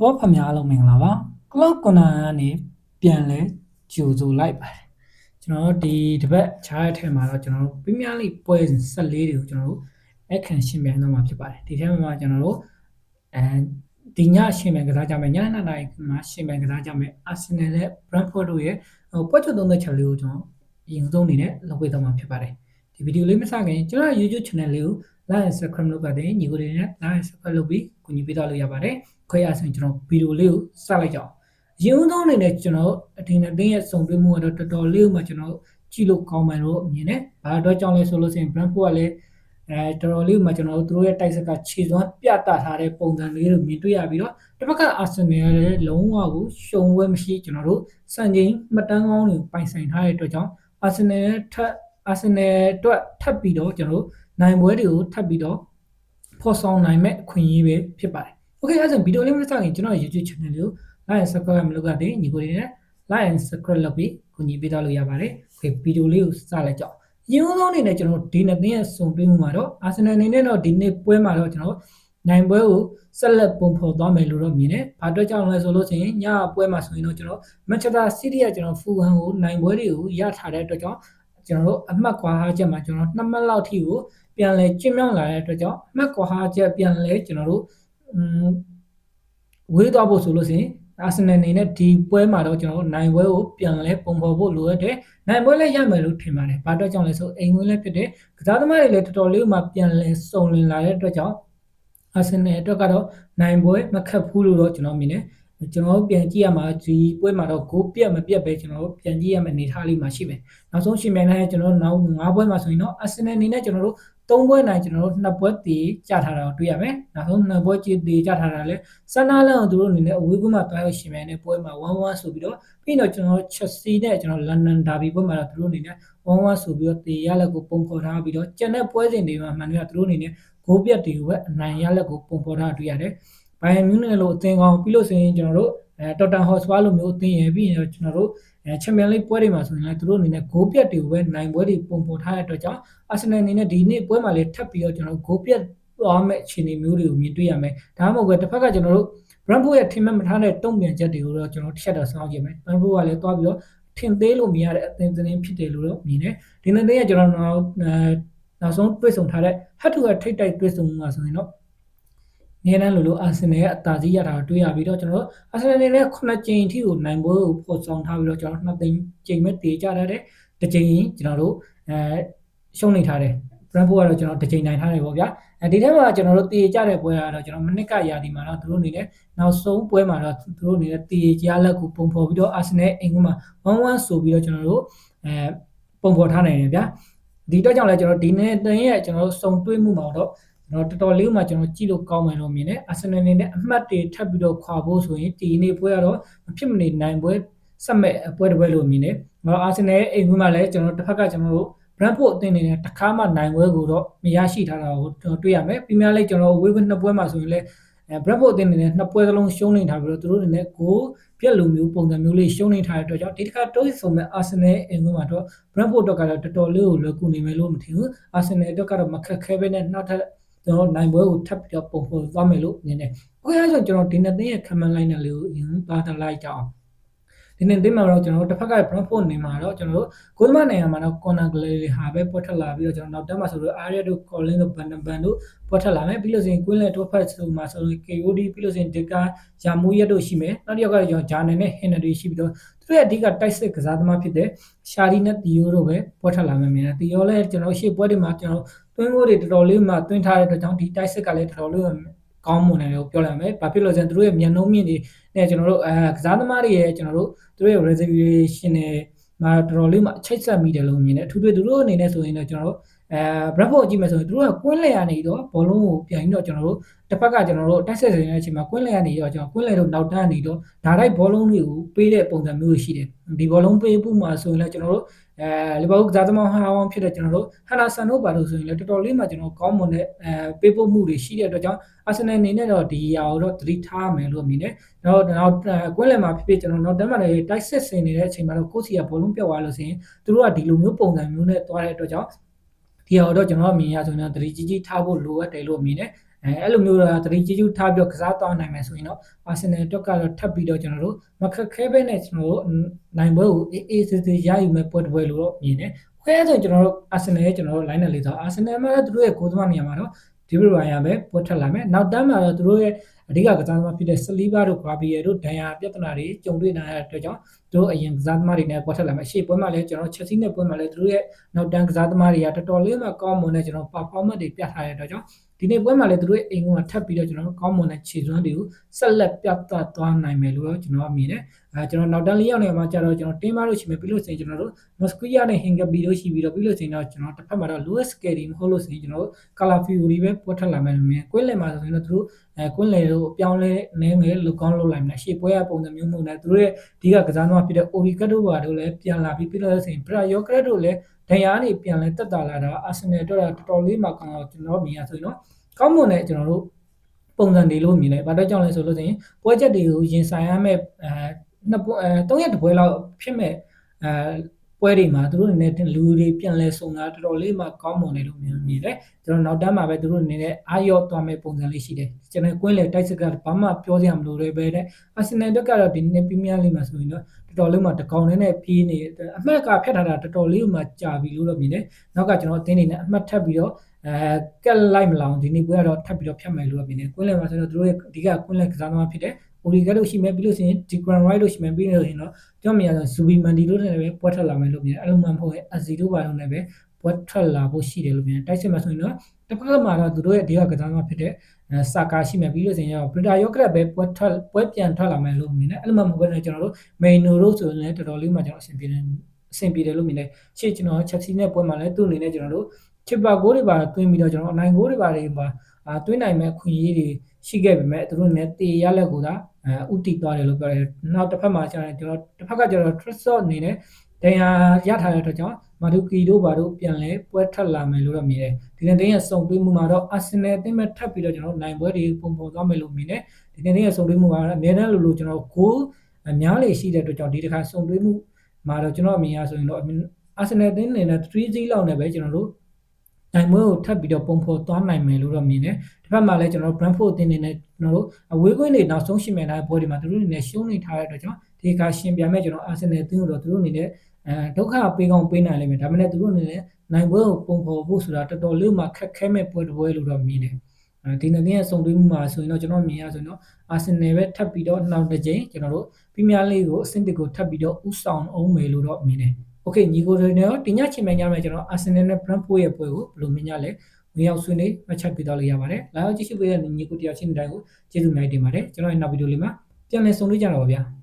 ဘောဖများအားလုံးမင်္ဂလာပါ cloud corner ကနေပြန်လဲကြိုဆိုလိုက်ပါတယ်ကျွန်တော်တို့ဒီတစ်ပတ်ခြားရထဲမှာတော့ကျွန်တော်တို့ Premier League ပွဲစဉ်14တွေကိုကျွန်တော်တို့အခန့်ရှင်းပြတော့မှာဖြစ်ပါတယ်ဒီထဲမှာကျွန်တော်တို့အဲဒီညရှင်းပြကစားကြမယ်ညနေနိုင်မှာရှင်းပြကစားကြမယ် Arsenal နဲ့ Brentford တို့ရဲ့ဟိုပွဲချုပ်သုံးသက်ချက်လေးကိုကျွန်တော်အရင်ဆုံးအနေနဲ့လုပ်ပေးတော့မှာဖြစ်ပါတယ်ဒီဗီဒီယိုလေးမစခင်ကျွန်တော် YouTube channel လေးကို like and subscribe လုပ်ပါတဲ့ညီကိုတွေနဲ့ like and subscribe လုပ်ပြီးကူညီပေးတော့လို့ရပါတယ်ခွဲရဆိုရင်ကျွန်တော်ဗီဒီယိုလေးကိုစလိုက်ကြအောင်ရင်းသုံးအနေနဲ့ကျွန်တော်အထင်နဲ့တင်းရဲ့စုံတွဲမှုကတော့တော်တော်လေးမှကျွန်တော်ကြည့်လို့ကောင်းမှန်လို့မြင်တယ်။ဘာအတွက်ကြောင့်လဲဆိုလို့ရှိရင် Brentford ကလည်းအဲတော်တော်လေးမှကျွန်တော်တို့တို့ရဲ့တိုက်စက်ကခြေစွမ်းပြတာထားတဲ့ပုံစံလေးကိုမြင်တွေ့ရပြီးတော့တစ်ဖက်က Arsenal ကလည်းလုံးဝကိုရှုံဝဲမရှိကျွန်တော်တို့စံချိန်မှတ်တမ်းကောင်းတွေပိုင်ဆိုင်ထားတဲ့အတွက်ကြောင့် Arsenal ထက် Arsenal အတွက်ထပ်ပြီးတော့ကျွန်တော်တို့ နိုင်ပွဲတွေကိုထပ်ပြီးတော့ဖော်ဆောင်နိုင်မဲ့အခွင့်အရေးပဲဖြစ်ပါတယ်။ Okay အဲ့ဒါဆိုဗီဒီယိုလေးမစခင်ကျွန်တော် YouTube channel လေးကို like and subscribe မလုပ်ရသေးညီကိုတွေနဲ့ like and subscribe လုပ်ပြီးကူညီပေးသွားလို့ရပါတယ်။ Okay ဗီဒီယိုလေးကိုစလိုက်ကြအောင်။ရင်းဆုံးအနေနဲ့ကျွန်တော်ဒီနှစ်သင်းရဲ့စုံတွင်းမှုမှာတော့ Arsenal အနေနဲ့တော့ဒီနေ့ပွဲမှာတော့ကျွန်တော်နိုင်ပွဲကိုဆက်လက်ပုံဖော်သွားမယ်လို့တော့မြင်တယ်။ဘာအတွက်ကြောင့်လဲဆိုလို့ရှိရင်ညပွဲမှာဆိုရင်တော့ကျွန်တော် Manchester City ကကျွန်တော် Fulham ကိုနိုင်ပွဲတွေကိုရထားတဲ့အတွက်ကြောင့် ကျွန်တော်တို့အမှတ်ကွာဟာချက်မှာကျွန်တော်နှစ်မှတ်လောက်ထိကိုပြန်လဲကျင်းမြောင်းလာတဲ့အတွက်ကြောင့်အမှတ်ကွာဟာချက်ပြန်လဲကျွန်တော်တို့ဝေးသွားဖို့ဆိုလို့ရှိရင်အာဆင်နယ်အနေနဲ့ဒီပွဲမှာတော့ကျွန်တော်တို့နိုင်ပွဲကိုပြန်လဲပုံဖော်ဖို့လိုရတယ်။နိုင်ပွဲလည်းရမယ်လို့ထင်ပါတယ်။ဘာအတွက်ကြောင့်လဲဆိုအိမ်ဝင်လည်းဖြစ်တဲ့ကစားသမားတွေလည်းတော်တော်လေးမှပြန်လဲစုံလင်လာတဲ့အတွက်ကြောင့်အာဆင်နယ်အတွက်ကတော့နိုင်ပွဲမခက်ဘူးလို့တော့ကျွန်တော်မြင်တယ်။ ကျွန်တော်ပြန်ကြည့်ရမှာဒီပွဲမှာတော့ဂိုးပြတ်မပြတ်ပဲကျွန်တော်တို့ပြန်ကြည့်ရမယ့်အနေအထားလေးမှာရှိမယ်။နောက်ဆုံးရှင်မြန်တဲ့ကျွန်တော်တို့နောက်၅ပွဲမှာဆိုရင်တော့အာဆင်နယ်အနေနဲ့ကျွန်တော်တို့၃ပွဲနိုင်ကျွန်တော်တို့နှစ်ပွဲတည်ကြထားတာကိုတွေ့ရမယ်။နောက်ဆုံးနှစ်ပွဲကြည်တည်ကြထားတာလဲဆန်နာလန်ကိုသူတို့အနေနဲ့အဝေးကွင်းမှာတွားရောက်ရှင်မြန်တဲ့ပွဲမှာ1-1ဆိုပြီးတော့ပြီးတော့ကျွန်တော်ချက်စီနဲ့ကျွန်တော်လန်ဒန်ဒါဘီပွဲမှာတော့သူတို့အနေနဲ့1-1ဆိုပြီးတော့တည်ရလက်ကိုပုံဖော်ထားပြီးတော့ကျန်တဲ့ပွဲစဉ်တွေမှာမှန်တယ်သူတို့အနေနဲ့ဂိုးပြတ်တွေကိုပဲအနိုင်ရလက်ကိုပုံဖော်ထားတွေ့ရတယ်။ ဘိုင်ယန်မြူးနယ်လိုအသင်းကောင်ပြီးလို့ဆိုရင်ကျွန်တော်တို့အဲတော်တန်ဟော့စပါလိုမျိုးအသင်းရပြီးရင်ကျွန်တော်တို့အဲချန်ပီယံလိပွဲတွေမှာဆိုရင်လည်းသူတို့အနေနဲ့ဂိုးပြတ်တွေကိုပဲနိုင်ပွဲတွေပုံဖော်ထားတဲ့အတွက်ကြောင့်အာဆင်နယ်အနေနဲ့ဒီနေ့ပွဲမှာလည်းထပ်ပြီးတော့ကျွန်တော်ဂိုးပြတ်သွားမဲ့အခြေအနေမျိုးတွေကိုမြင်တွေ့ရမယ်ဒါမှမဟုတ်ပဲတစ်ဖက်ကကျွန်တော်တို့ Brentford ရဲ့ထင်မှတ်မထားတဲ့တုံ့ပြန်ချက်တွေကိုတော့ကျွန်တော်တစ်ချက်တော့စောင့်ကြည့်မယ် Brentford ကလည်းသွားပြီးတော့ထင်သေးလို့မြင်ရတဲ့အသင်းသတင်းဖြစ်တယ်လို့တော့မြင်တယ်ဒီနေ့တည်းကကျွန်တော်နောက်နောက်ဆုံးတွေ့ဆုံထားတဲ့ head to head ထိတ်တိုက်တွေ့ဆုံမှုမှာဆိုရင်တော့ နေနန်းလိုလိုအာဆင်နယ်ရဲ့အသာစီးရတာတွေ့ရပြီးတော့ကျွန်တော်တို့အာဆင်နယ်အနေနဲ့ခုနှစ်ကြိမ်အထိကိုနိုင်ပွဲကိုပေါ်ဆောင်ထားပြီးတော့ကျွန်တော်နှစ်သိန်းကြိမ်ပဲတည်ကြတဲ့တစ်ကြိမ်ကျွန်တော်တို့အဲရှုံးနေထားတယ် Brentford ကတော့ကျွန်တော်တစ်ကြိမ်နိုင်ထားတယ်ပေါ့ဗျာအဲဒီထဲမှာကျွန်တော်တို့တည်ကြတဲ့ပွဲကတော့ကျွန်တော်မနစ်ကရာဒီမှာတော့သူတို့အနေနဲ့နောက်ဆုံးပွဲမှာတော့သူတို့အနေနဲ့တည်ကြလက်ကိုပုံဖော်ပြီးတော့အာဆင်နယ်အင်္ဂုမှာ1-1ဆိုပြီးတော့ကျွန်တော်တို့အဲပုံဖော်ထားနိုင်တယ်ဗျာဒီတော့ကြောင့်လဲကျွန်တော်ဒီနေ့တင်းရဲ့ကျွန်တော်တို့စုံတွေးမှုမှာတော့ကျွန် တော်တော်တော်လေးမှကျွန်တော်ကြည့်လို့ကောင်းမယ်လို့မြင်တယ်အာဆင်နယ်အနေနဲ့အမှတ်တွေထပ်ပြီးတော့ခွာဖို့ဆိုရင်ဒီနေ့ပွဲကတော့မဖြစ်မနေနိုင်ပွဲဆက်မဲ့ပွဲတစ်ပွဲလို့မြင်တယ်။တော့အာဆင်နယ်ရဲ့အိမ်ခွင်းမှာလည်းကျွန်တော်တစ်ဖက်ကကျွန်တော်တို့ Brentford အသင်းအနေနဲ့တခါမှနိုင်ပွဲကိုတော့မရရှိထားတာကိုကျွန်တော်တွေ့ရမယ်။ပရီးမီးယားလိကျွန်တော်ဝေးခွင့်နှစ်ပွဲမှာဆိုရင်လည်းအဲ Brentford အသင်းအနေနဲ့နှစ်ပွဲစလုံးရှုံးနေထားပြီးတော့သူတို့အနေနဲ့ကိုပြက်လူမျိုးပုံစံမျိုးလေးရှုံးနေထားတဲ့အတွက်ကြောင့်ဒီတစ်ခါတိုးဆုံမဲ့ Arsenal အိမ်ခွင်းမှာတော့ Brentford တော့ကတော့တော်တော်လေးကိုလွယ်ကူနေမယ်လို့မထင်ဘူး။ Arsenal အတွက်ကတော့မခက်ခဲပဲနဲ့နောက်ထပ် ကျွန်တော်နိုင်ပွဲကိုထပ်ပြီးတော့ပုံဖော်သွားမယ်လို့မြင်တယ်။အခုအဲဆိုကျွန်တော်ဒီနှစ်သိန်းရဲ့ comment line နဲ့လေးကိုအရင်သွားထားလိုက်ကြအောင်။ဒီနေ့သိမှာတော့ကျွန်တော်တို့တစ်ဖက်က Brentford နေမှာတော့ကျွန်တော်တို့ကိုသမားနိုင်ငံမှာတော့ corner glare ဟာပဲပွက်ထက်လာပြီးတော့ကျွန်တော်နောက်တက်မှာဆိုတော့ Aria တို့ Colin တို့ Banban တို့ပွက်ထက်လာမယ်ပြီးလို့ဆိုရင် Queen နဲ့ Topaz ဆိုမှာဆိုရင် KOD ပြီးလို့ဆိုရင် Dika ယာမိုးရက်တို့ရှိမယ်နောက်တစ်ယောက်ကကျွန်တော် Jarnel နဲ့ Henry ရှိပြီးတော့သူတို့ရဲ့အဓိကတိုက်စစ်ကစားသမားဖြစ်တဲ့ Shari နဲ့ Theo တို့ပဲပွက်ထက်လာမယ်မြင်တယ် Theo လည်းကျွန်တော်ရှေ့ပွဲတွေမှာကျွန်တော် သွင်းကိုတွေတော်တော်လေးမှသွင်းထားတဲ့အတွက်ကြောင့်ဒီတိုက်စစ်ကလည်းတော်တော်လေးကောင်းမွန်တယ်လို့ပြောလိုက်မယ်။ဘာဖြစ်လို့လဲဆိုတော့သူတို့ရဲ့မျက်နှုံးမြင့်တွေနဲ့ကျွန်တော်တို့အဲကစားသမားတွေရဲ့ကျွန်တော်တို့သူတို့ရဲ့ reservation တွေမှာတော်တော်လေးမှအချိတ်ဆက်မိတယ်လို့မြင်တယ်။အထူးသဖြင့်သူတို့အနေနဲ့ဆိုရင်တော့ကျွန်တော်တို့ အဲ Bradford ကြည့်မယ်ဆိုရင်သူတို့ကကွင်းလေရနေတော့ဘောလုံးကိုပြန်ပြီးတော့ကျွန်တော်တို့တစ်ဖက်ကကျွန်တော်တို့တက်ဆက်စင်တဲ့အချိန်မှာကွင်းလေရနေတော့ကျွန်တော်ကွင်းလေတို့နောက်တန်းနေတော့ဒါတိုက်ဘောလုံးတွေကိုပေးတဲ့ပုံစံမျိုးရှိတယ်ဒီဘောလုံးပေးဖို့မှာဆိုရင်လည်းကျွန်တော်တို့အဲလီဗာပူးကစားသမားဟာဝန်ဖြစ်တဲ့ကျွန်တော်တို့ဟန်နာဆန်တို့ပါလို့ဆိုရင်လည်းတော်တော်လေးမှကျွန်တော်ကောင်းမွန်တဲ့အဲပေးဖို့မှုတွေရှိတဲ့အတွက်ကြောင့်အာဆင်နယ်အနေနဲ့တော့ဒီရာကိုတော့သတိထားမယ်လို့မြင်တယ်။တော့နောက်ကွင်းလယ်မှာဖြစ်ဖြစ်ကျွန်တော်နောက်တန်းမှာလည်းတိုက်ဆက်ဆင်နေတဲ့အချိန်မှာတော့ကိုစီကဘောလုံးပြောက်သွားလို့ဆိုရင်သူတို့ကဒီလိုမျိုးပုံစံမျိုးနဲ့သွားတဲ့အတွက်ကြောင့် ဒီဟာတော့ကျွန်တော်မြင်ရဆိုရင်သတိကြီးကြီးထားဖို့လိုအပ်တယ်လို့မြင်တယ်အဲအဲ့လိုမျိုးတော့တတိကြီးကျူးထားပြီးတော့ကစားသွားနိုင်မယ်ဆိုရင်တော့အာဆင်နယ်အတွက်ကတော့ထပ်ပြီးတော့ကျွန်တော်တို့မခက်ခဲပဲနဲ့ကျွန်တော်တို့နိုင်ပွဲကိုအေးအေးဆေးဆေးရယူမဲ့ပွဲတစ်ပွဲလို့တော့မြင်တယ်။ခွဲဆိုရင်ကျွန်တော်တို့အာဆင်နယ်ရဲ့ကျွန်တော်တို့ line နဲ့လေးဆိုအာဆင်နယ်မှာသူတို့ရဲ့ဂိုးသမားနေရာမှာတော့ဒီဘရိုင်ယာပဲပွဲထွက်လာမယ်။နောက်တန်းမှာတော့သူတို့ရဲ့ အဓိကကစားသမားဖြစ်တဲ့ဆလီဘာတို့ဂွာဘီယေတို့ဒန်ယာပြဿနာတွေကြုံတွေ့နေရတဲ့အတွက်ကြောင့်သူတို့အရင်ကစားသမားတွေနဲ့ပွဲထွက်လာမယ်။ရှေ့ပွဲမှာလည်းကျွန်တော်ချက်စီနဲ့ပွဲမှာလည်းသူတို့ရဲ့နောက်တန်းကစားသမားတွေကတော်တော်လေးမှကောင်းမွန်တဲ့ကျွန်တော် performance တွေပြထားတဲ့အတွက်ကြောင့်ဒီနေ့ပွဲမှာလည်းသူတို့ရဲ့အိမ်ကထပ်ပြီးတော့ကျွန်တော်ကောင်းမွန်တဲ့ခြေစွမ်းတွေကိုဆက်လက်ပြသသွားနိုင်မယ်လို့တော့ကျွန်တော်မြင်တယ်။အဲကျွန်တော်နောက်တန်းလေးယောက်နေမှာကျတော့ကျွန်တော်တင်းမာလို့ရှိမယ်ပြီးလို့ဆိုရင်ကျွန်တော်တို့ Mosquito နဲ့ Hingabi တို့ရှိပြီးတော့ပြီးလို့ဆိုရင်တော့ကျွန်တော်တစ်ဖက်မှာတော့ Louis Kelly မဟုတ်လို့ဆိုရင်ကျွန်တော်တို့ Color Fury ပဲပွက်ထွက်လာမယ်လို့မြင်။ကွင်းလယ်မှာဆိုရင်တော့သူတို့ အဲကွင်းလယ်တို့အပြောင်းလဲနည်းငယ်လုကောင်းလုပ်လိုက်မယ်။ရှေ့ပွဲရပုံစံမျိုးမျိုးနဲ့သူတို့ရဲ့ဒီကကစားသမားဖြစ်တဲ့ Orica တို့ဘာတို့လည်းပြန်လာပြီးပြီးလို့ဆိုရင် Brayokret တို့လည်းဒဏ်ရာနေပြန်လဲတက်တာလာတာအာဆင်နယ်အတွက်တော်တော်လေးမှကောင်းတော့ကျွန်တော်မြင်ရဆိုရင်တော့ကောင်းမွန်တဲ့ကျွန်တော်တို့ပုံစံတွေလို့မြင်တယ်။ဘာတော့ကြောင့်လဲဆိုလို့ဆိုရင်ပွဲချက်တွေကိုရင်ဆိုင်ရမယ့်အဲနှစ်ပွဲအဲ၃ရက်တစ်ပွဲလောက်ဖြစ်မဲ့အဲ ပွဲတွေမှာသူတို့အနေနဲ့လူတွေပြန်လဲစုံတာတော်တော်လေးမှကောင်းမွန်တယ်လို့မြင်မြင်တယ်။ကျွန်တော်နောက်တန်းမှာပဲသူတို့အနေနဲ့အာရော့သွားမဲ့ပုံစံလေးရှိတယ်။ကျွန်တော်ကွင်းလေတိုက်စကဘာမှပြောစရာမလိုတွေပဲတဲ့။အာဆင်နယ်တက်ကတော့ဒီနေ့ပရီးမီးယားလိမှာဆိုရင်တော့တော်တော်လေးမှတကောင်နဲ့ပြေးနေအမှတ်ကဖြတ်ထားတာတော်တော်လေးမှကြာပြီလို့တော့မြင်တယ်။နောက်ကကျွန်တော်အသင်းနေနဲ့အမှတ်ထပ်ပြီးတော့အဲကက်လိုက်မလောင်ဒီနေ့ပွဲကတော့ထပ်ပြီးတော့ဖြတ်မယ်လို့တော့မြင်တယ်။ကွင်းလေမှာဆိုတော့သူတို့ရဲ့အဓိကကွင်းလေကစားသမားဖြစ်တဲ့ Origa လို့ရှိမယ်ပြီးလို့ရှိရင် Declan Rice လို့ရှိမယ်ပြီးလို့ရှိရင်တော့ကြောက်မြင်ရဆို Zubi Mandi လို့လည်းပဲပွဲထွက်လာမယ်လို့မြင်တယ်။အဲ့လိုမှမဟုတ်ရဲ့ Azzi တို့ဘာလို့လည်းပဲပွဲထွက်လာဖို့ရှိတယ်လို့မြင်တယ်။တိုက်စစ်မှာဆိုရင်တော့တစ်ဖက်မှာတော့သူတို့ရဲ့အဓိကကစားသမားဖြစ်တဲ့စာကာရှိမယ်ပြီးလို့ရှိရင်တော့ Brita Yogret ပဲပွဲထွက်ပွဲပြန်ထွက်လာမယ်လို့မြင်တယ်။အဲ့လိုမှမဟုတ်ဘဲနဲ့ကျွန်တော်တို့ Maino တို့ဆိုရင်လည်းတော်တော်လေးမှကျွန်တော်အဆင်ပြေတယ်အဆင်ပြေတယ်လို့မြင်တယ်။ရှေ့ကျွန်တော် Chelsea နဲ့ပွဲမှာလည်းသူ့အနေနဲ့ကျွန်တော်တို့ချစ်ပါဂိုးတွေပါတွင်းပြီးတော့ကျွန်တော်အနိုင်ဂိုးတွေပါတွေပါအာတွင်းနိုင်မဲ့ခွင့်ရေးတွေရှိခဲ့ပေမဲ့သူတို့နဲ့တေရလက်ကိုသာအဲ ဥတီသွားတယ်လို့ပြောတယ်နောက်တစ်ဖက်မှာကျတော့ကျွန်တော်တစ်ဖက်ကကျတော့ Trusot အနေနဲ့ဒဏ်ရာရထားတဲ့အတွက်ကြောင့်မာဒူကီတို့ဘာတို့ပြန်လဲပွဲထပ်လာမယ်လို့တော့မြင်တယ်ဒီနေ့တင်းရဲ့စုံတွဲမှုမှာတော့ Arsenal အသင်းမဲ့ထပ်ပြီးတော့ကျွန်တော်နိုင်ပွဲတွေပုံပေါ်သွားမယ်လို့မြင်တယ်ဒီနေ့တင်းရဲ့စုံတွဲမှုကအများတန်းလို့လို့ကျွန်တော်ဂိုးအများလေရှိတဲ့အတွက်ကြောင့်ဒီတစ်ခါစုံတွဲမှုမှာတော့ကျွန်တော်အမြင်ရဆိုရင်တော့ Arsenal အသင်းအနေနဲ့3-0လောက်နဲ့ပဲကျွန်တော်တို့ နိုင်မွေးကိုထပ်ပြီးတော့ပုံဖော်သွားနိုင်မယ်လို့တော့မြင်တယ်။တစ်ဖက်မှာလည်းကျွန်တော်တို့ Brentford အသင်းအနေနဲ့ကျွန်တော်တို့အဝေးကွင်းတွေနောက်ဆုံးရှင်မြန်ထားတဲ့ပွဲတွေမှာသူတို့အနေနဲ့ရှုံးနေထားတဲ့အတွက်ကြောင့်ဒီကရှင်ပြန်မဲ့ကျွန်တော် Arsenal အသင်းကိုတော့သူတို့အနေနဲ့အဲဒုက္ခပေးကောင်းပေးနိုင်လိမ့်မယ်။ဒါပေမဲ့သူတို့အနေနဲ့နိုင်ပွဲကိုပုံဖော်ဖို့ဆိုတာတော်တော်လေးမှခက်ခဲမဲ့ပွဲတစ်ပွဲလို့တော့မြင်တယ်။အဲဒီနေ့ရဲ့စုံတွဲမှုမှာဆိုရင်တော့ကျွန်တော်မြင်ရဆိုရင်တော့ Arsenal ပဲထပ်ပြီးတော့နောက်တစ်ကြိမ်ကျွန်တော်တို့ Premier League ကိုအဆင့်တစ်ကိုထပ်ပြီးတော့ဥဆောင်အောင်မယ်လို့တော့မြင်တယ်။ Okay ညီကိုတွေနဲ့ရောတင်ညချင်မယ်ညမယ်ကျွန်တော် Arsenal နဲ့ Brentford ရဲ့ပွဲကိုဘယ်လိုမြင်ကြလဲဝင်ရောက်ဆွေးနွေးမှတ်ချက်ပေးသွားလို့ရပါတယ်။လာရောက်ကြည့်ရှုပေးတဲ့ညီကိုတယောက်ချင်းတိုင်းကိုကျေးဇူးများတင်ပါတယ်။ကျွန်တော်ရဲ့နောက်ဗီဒီယိုလေးမှာပြန်လည်ဆုံတွေ့ကြတော့ပါဗျာ။